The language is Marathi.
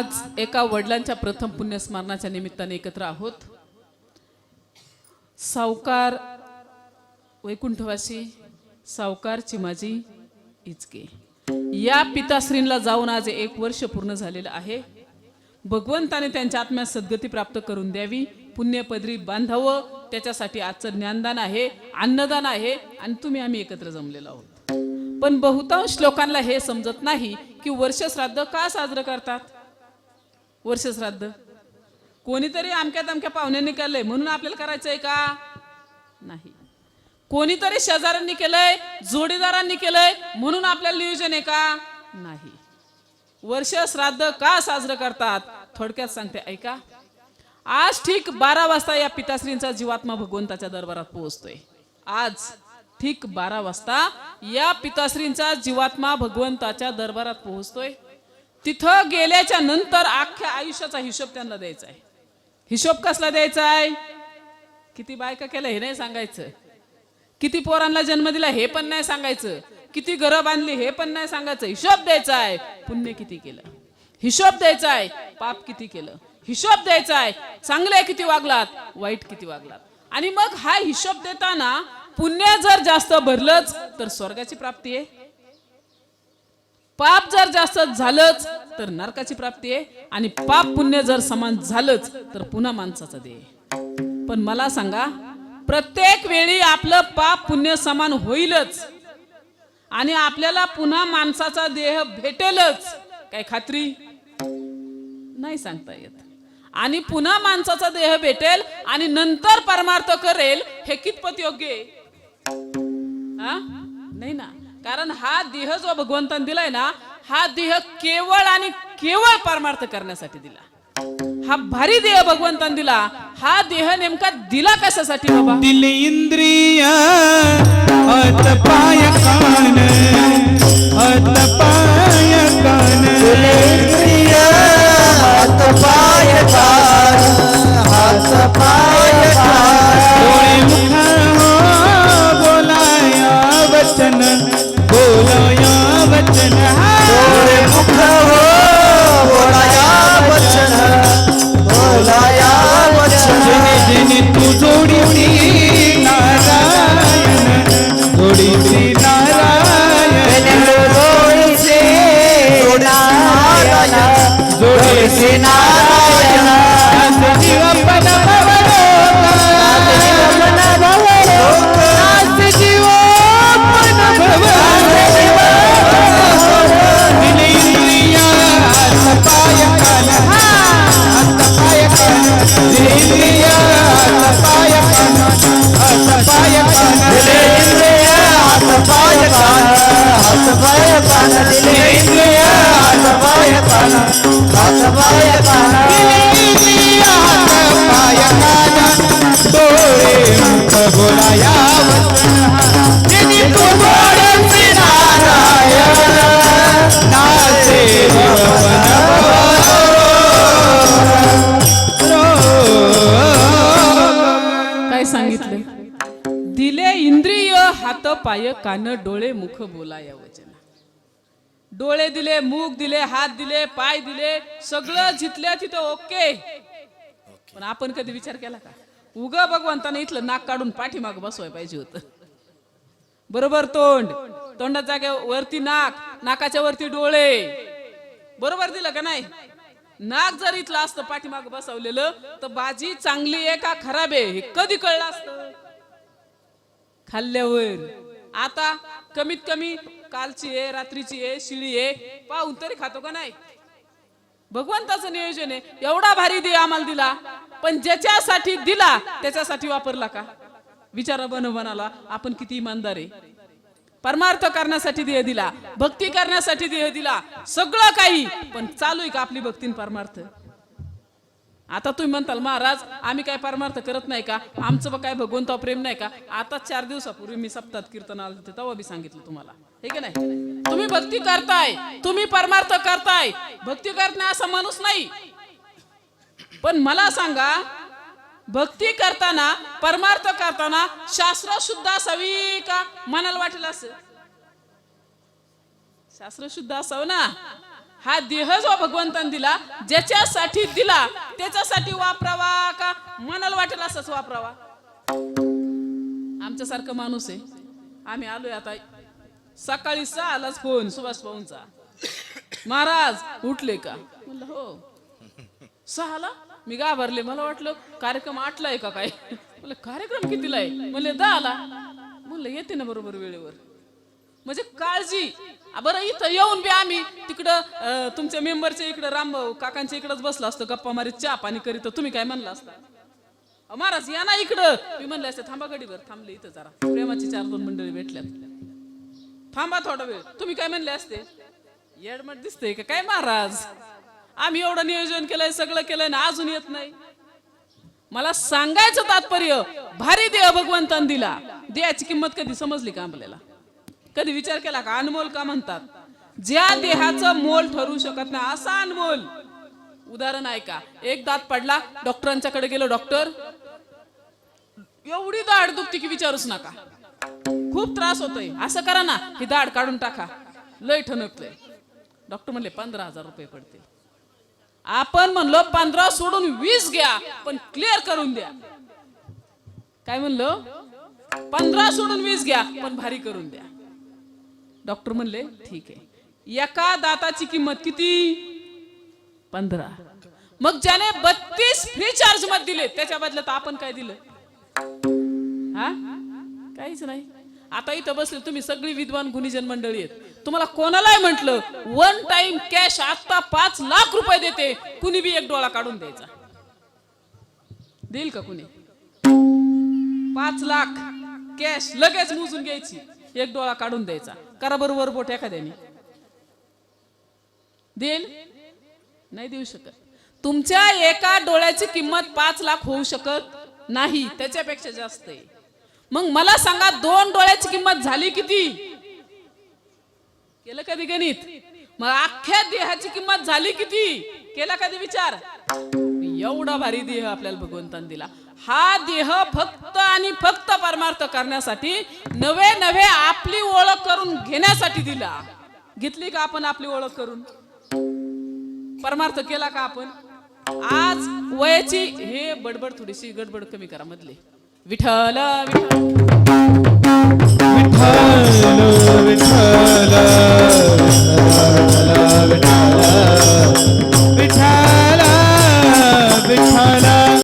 आज एका वडिलांच्या प्रथम पुण्यस्मरणाच्या निमित्ताने एकत्र आहोत. सावकार वैकुंठवासी सावकार चिमाजी इचके. या पिताश्रींना जाऊन आज एक वर्ष पूर्ण झालेलं आहे. भगवंताने त्यांच्या आत्म्यात सद्गती प्राप्त करून द्यावी. पुण्यपदरी बांधावं त्याच्यासाठी आजचं ज्ञानदान आहे अन्नदान आहे आणि तुम्ही आम्ही एकत्र जमलेलो आहोत. पण बहुतांश लोकांना हे समजत नाही की वर्ष श्राद्ध का साजरं करतात? वर्षश्राद्ध कोणीतरी अमक्या तमक्या पाहुण्यांनी केलंय म्हणून आपल्याला करायचंय का? नाही. कोणीतरी शेजाऱ्यांनी केलंय जोडीदारांनी केलंय म्हणून आपल्याला नियोजन आहे का? नाही. वर्ष श्राद्ध का साजरं करतात? थोडक्यात सांगते ऐका. आज ठीक बारा वाजता या पिताश्रींचा जीवात्मा भगवंताच्या दरबारात पोहोचतोय. आज ठीक बारा वाजता या पिताश्रींचा जीवात्मा भगवंताच्या दरबारात पोहोचतोय. तिथं गेल्याच्यानंतर अख्ख्या आयुष्याचा हिशोब त्यांना द्यायचा आहे. हिशोब कसला द्यायचा आहे? किती बायका केलं हे नाही सांगायचं. किती पोरांना जन्म दिला हे पण नाही सांगायचं. किती घरं बांधली हे पण नाही सांगायचं. हिशोब द्यायचा आहे. पुण्य किती केलं? हिशोब द्यायचा आहे. पाप किती केलं? हिशोब द्यायचा आहे. चांगले किती वागलात? वाईट किती वागलात? आणि मग हा हिशोब देताना पुण्य जर जास्त भरलंच तर स्वर्गाची प्राप्ती आहे. पाप जर जास्त झालंच तर नरकाची प्राप्ती आहे. आणि पाप पुण्य जर समान झालंच तर पुन्हा माणसाचा देह पण मला सांगा प्रत्येक वेळी आपलं पाप पुण्य समान होईलच. आणि आपल्याला पुन्हा माणसाचा देह भेटेलच. काय खात्री? नाही सांगता येत. आणि पुन्हा माणसाचा देह भेटेल आणि नंतर परमार्थ करेल हे कितपत योग्य आहे? नाही ना. कारण हा देह जो भगवंतान दिलाय ना हा देह केवळ आणि केवळ परमार्थ करण्यासाठी दिला. हा भारी देह भगवंतान दिला हा देह नेमका दिला कशासाठी बाबा? दिल इंद्रिय बोलाया दिले इंद्रिय हात पाय कान हात पाय हात पाय डोळे मुख बोलाया नाचे काय सांगितलं? दिले इंद्रिय हात पाय कान डोळे मुख बोलाया वचन. डोळे दिले मूग दिले हात दिले पाय दिले सगळं जिथल्या तिथं ओके. पण आपण कधी विचार केला का? उग भगवंताने इथलं नाक काढून पाठीमाग बसवाय पाहिजे होत. बरोबर तोंड. तोंडात जागे वरती नाक नाकाच्या वरती डोळे. बरोबर दिलं का नाही? नाक जर इथलं असतं पाठीमाग बसवलेलं तर बाजी चांगली आहे का खराब आहे हे कधी कळलं असतं? खाल्ल्यावर. आता कमीत कमी कालची आहे रात्रीची आहे शिळी आहे. पाहून तरी खातो का नाही? भगवंताचं नियोजन आहे. एवढा भारी देव आम्हाला दिला पण ज्याच्यासाठी दिला त्याच्यासाठी वापरला का? विचारा बन बनाला आपण किती इमानदार आहे. परमार्थ करण्यासाठी देह दिला भक्ती करण्यासाठी देह दिला सगळं काही पण चालू आहे का आपली भक्तीन परमार्थ? आता तुम्ही म्हणताल महाराज आम्ही काय परमार्थ करत नाही का? आमचं काय भगवंता प्रेम नाही का? आता चार दिवसापूर्वी मी सप्तात कीर्तन आलं होते तेव्हा बी सांगितलं तुम्हाला. हे की नाही? तुम्ही भक्ती करताय तुम्ही परमार्थ करताय. भक्ती करणे असा माणूस नाही. पण मला सांगा भक्ती करताना परमार्थ करताना शास्त्र शुद्ध असावी का? मनाला वाटेल असं? शास्त्र शुद्ध असावं ना? हा देह जो भगवंतान दिला ज्याच्यासाठी दिला त्याच्यासाठी वापरावा का? मनाला वाटेल असंच वापरावा. आमच्यासारखं माणूस आहे. आम्ही आलोय आता. सकाळी सहालाच फोन सुभाष भाऊंचा. महाराज उठले का? म्हणलं हो. सहाला? मी घाबरले. मला वाटलं कार्यक्रम आठला आहे का काय? म्हणलं कार्यक्रम कितीला आहे? म्हणले दहाला. म्हणलं येते ना बरोबर वेळेवर. म्हणजे काळजी. बरं इथं येऊन बी आम्ही तिकडं तुमच्या मेंबरच्या इकडं रामभाऊ काकांच्या इकडंच बसलो असतो गप्पा मारीत चहा पाणी करीत तर तुम्ही काय म्हणला असता? महाराज या ना इकडं. मी म्हणले असते थांबा गडीवर थांबले इथं जरा. प्रेमाची चार दोन मंडळी भेटल्यात. थांबा थोडा वेळ. तुम्ही काय म्हणले असते? येडमट दिसतंय का? काय महाराज? आम्ही एवढं नियोजन केलंय सगळं केलंय ना अजून येत नाही. मला सांगायचं तात्पर्य भारी देह भगवंतान दिला देहाची किंमत कधी समजली का आपल्याला? कधी विचार केला का अनमोल का म्हणतात? ज्या देहाचं मोल ठरू शकत नाही असा अनमोल. उदाहरण आहे का एक दात पडला डॉक्टरांच्याकडे गेलो. डॉक्टर एवढी दाढ दुखती की विचारूच नका. खूप त्रास होतोय. असं करा ना ही दाढ काढून टाका. लय ठणकलंय डॉक्टर म्हणले पंधरा हजार रुपये पडतील. आपण म्हणलो पंधरा सोडून वीस घ्या पण क्लिअर करून द्या. काय म्हणलो? पंधरा सोडून वीस घ्या पण भारी करून द्या. डॉक्टर म्हणले ठीक आहे. एका दाताची किंमत किती? पंधरा. मग ज्याने बत्तीस फ्री चार्जमध्ये दिले त्याच्या बदल्यात आपण काय दिलं? हा? काहीच नाही. आता इथं बसले तुम्ही सगळी विद्वान गुणीजन मंडळी आहेत. तुम्हाला कोणालाही म्हंटल वन टाइम कॅश आता पाच लाख रुपये देते. कुणी बी एक डोळा काढून द्यायचा. देईल का कुणी? पाच लाख कॅश लगेच मोजून घ्यायची. एक डोळा काढून द्यायचा. करा बरोबर बोट एखाद्याने. देईल नाही देऊ शकत. तुमच्या एका डोळ्याची किंमत पाच लाख होऊ शकत नाही त्याच्यापेक्षा जास्त आहे. मग मला सांगा दोन डोळ्याची किंमत झाली किती? केलं कधी गणित? मग अख्ख्या देहाची किंमत झाली किती? केला कधी विचार? एवढा भारी देह आपल्याला भगवंतान दिला. हा देह फक्त आणि फक्त परमार्थ करण्यासाठी नवे नवे आपली ओळख करून घेण्यासाठी दिला. घेतली का आपण आपली ओळख करून? परमार्थ केला का आपण? आज वयाची हे बडबड थोडीशी गडबड कमी करा मधली. विठ्ठल. विठ्ठल विठ्ठल विठ्ठल. ஆகட்டும்